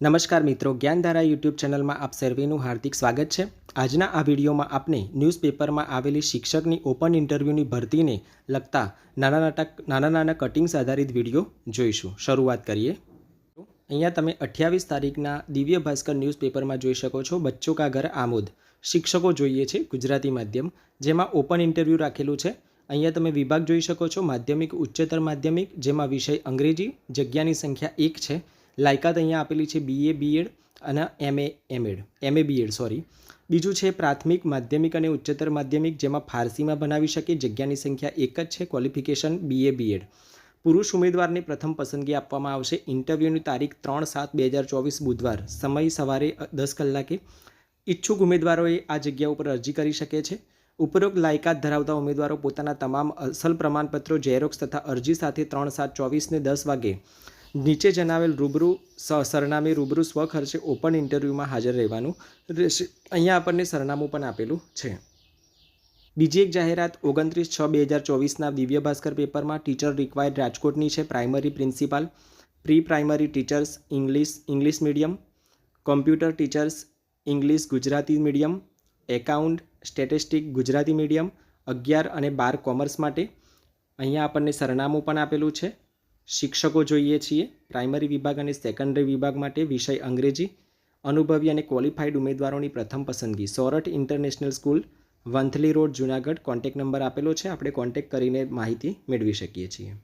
નમસ્કાર મિત્રો, જ્ઞાનધારા યુટ્યુબ ચેનલમાં આપ સર્વેનું હાર્દિક સ્વાગત છે. આજના આ વિડીયોમાં આપણે ન્યૂઝપેપરમાં આવેલી શિક્ષકની ઓપન ઇન્ટરવ્યૂની ભરતીને લગતા નાના નાટક નાના નાના કટિંગ્સ આધારિત વીડિયો જોઈશું. શરૂઆત કરીએ. અહીંયા તમે અઠ્યાવીસ તારીખના દિવ્ય ભાસ્કર ન્યૂઝપેપરમાં જોઈ શકો છો, બચ્ચો કા ઘર આમોદ. શિક્ષકો જોઈએ છે ગુજરાતી માધ્યમ, જેમાં ઓપન ઇન્ટરવ્યૂ રાખેલું છે. અહીંયા તમે વિભાગ જોઈ શકો છો, માધ્યમિક, ઉચ્ચતર માધ્યમિક, જેમાં વિષય અંગ્રેજી, જગ્યાની સંખ્યા એક છે. લાયકાત અહીંયા આપેલી છે બીએ બીએડ અને MA M Ed MA B Ed sorry બીજું છે પ્રાથમિક, માધ્યમિક અને ઉચ્ચતર માધ્યમિક જેમાં ફારસીમાં બનાવી શકે. જગ્યાની સંખ્યા એક જ છે ક્વોલિફિકેશન બીએ બીએડ પુરુષ ઉમેદવારને પ્રથમ પસંદગી આપવામાં આવશે. ઇન્ટરવ્યૂની તારીખ ત્રણ સાત બે હજાર ચોવીસ બુધવાર. સમય સવારે દસ કલાકે. ઈચ્છુક ઉમેદવારોએ આ જગ્યા ઉપર અરજી કરી શકે છે. ઉપરોક્ત લાયકાત ધરાવતા ઉમેદવારો પોતાના તમામ અસલ પ્રમાણપત્રો ઝેરોક્સ તથા અરજી સાથે ત્રણ સાત ચોવીસને દસ વાગે નીચે જણાવેલ રૂબરૂ સરનામે રૂબરૂ સ્વખર્ચે ઓપન ઇન્ટરવ્યૂમાં હાજર રહેવાનું રહેશે અહીંયા આપણને સરનામું પણ આપેલું છે. બીજી એક જાહેરાત ઓગણત્રીસ છ બે હજાર ચોવીસના દિવ્ય ભાસ્કર પેપરમાં ટીચર રિક્વાયર્ડ રાજકોટની છે. Primary principal pre primary teachers English English medium computer teachers English Gujarati medium account statistic Gujarati medium અગિયાર અને બાર કોમર્સ માટે. અહીંયા આપણને સરનામું પણ આપેલું છે. શિક્ષકો જોઈએ છીએ પ્રાઇમરી વિભાગ અને સેકન્ડરી વિભાગ માટે વિષય અંગ્રેજી, અનુભવી અને ક્વોલિફાઈડ ઉમેદવારોની પ્રથમ પસંદગી. Sorath international school, Vanthali road, Junagadh. Contact number આપેલો છે. આપણે કોન્ટેક કરીને માહિતી મેળવી શકીએ છીએ.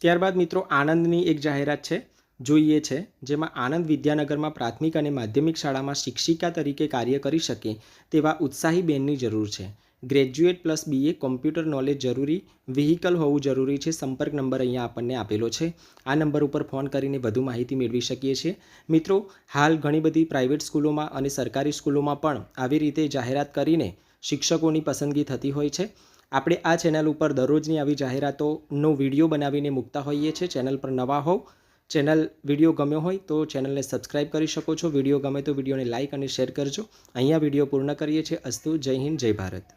ત્યારબાદ મિત્રો આણંદની એક જાહેરાત છે, જોઈએ છે, જેમાં આનંદ વિદ્યાનગરમાં પ્રાથમિક અને માધ્યમિક શાળામાં શિક્ષિકા તરીકે કાર્ય કરી શકે તેવા ઉત્સાહી બેનની જરૂર છે. Graduate plus BA computer knowledge જરૂરી વ્હીકલ હોવું જરૂરી છે, સંપર્ક નંબર અહીંયા આપણને આપેલો છે. આ નંબર ઉપર ફોન કરીને વધુ માહિતી મેળવી શકીએ છીએ. મિત્રો, હાલ ઘણી બધી પ્રાઇવેટ સ્કૂલોમાં અને સરકારી સ્કૂલોમાં પણ આવી રીતે જાહેરાત કરીને શિક્ષકોની પસંદગી થતી હોય છે. આપણે આ ચેનલ ઉપર દરરોજની આવી જાહેરાતોનો વીડિયો બનાવીને મૂકતા હોઈએ છીએ. ચેનલ પર નવા હોવ, ચેનલ વીડિયો ગમ્યો હોય તો ચેનલને સબસ્ક્રાઇબ કરી શકો છો. વીડિયો ગમે તો વિડીયોને લાઇક અને શેર કરજો. અહીંયા વીડિયો પૂર્ણ કરીએ છીએ. અસ્તુ, જય હિન્દ, જય ભારત.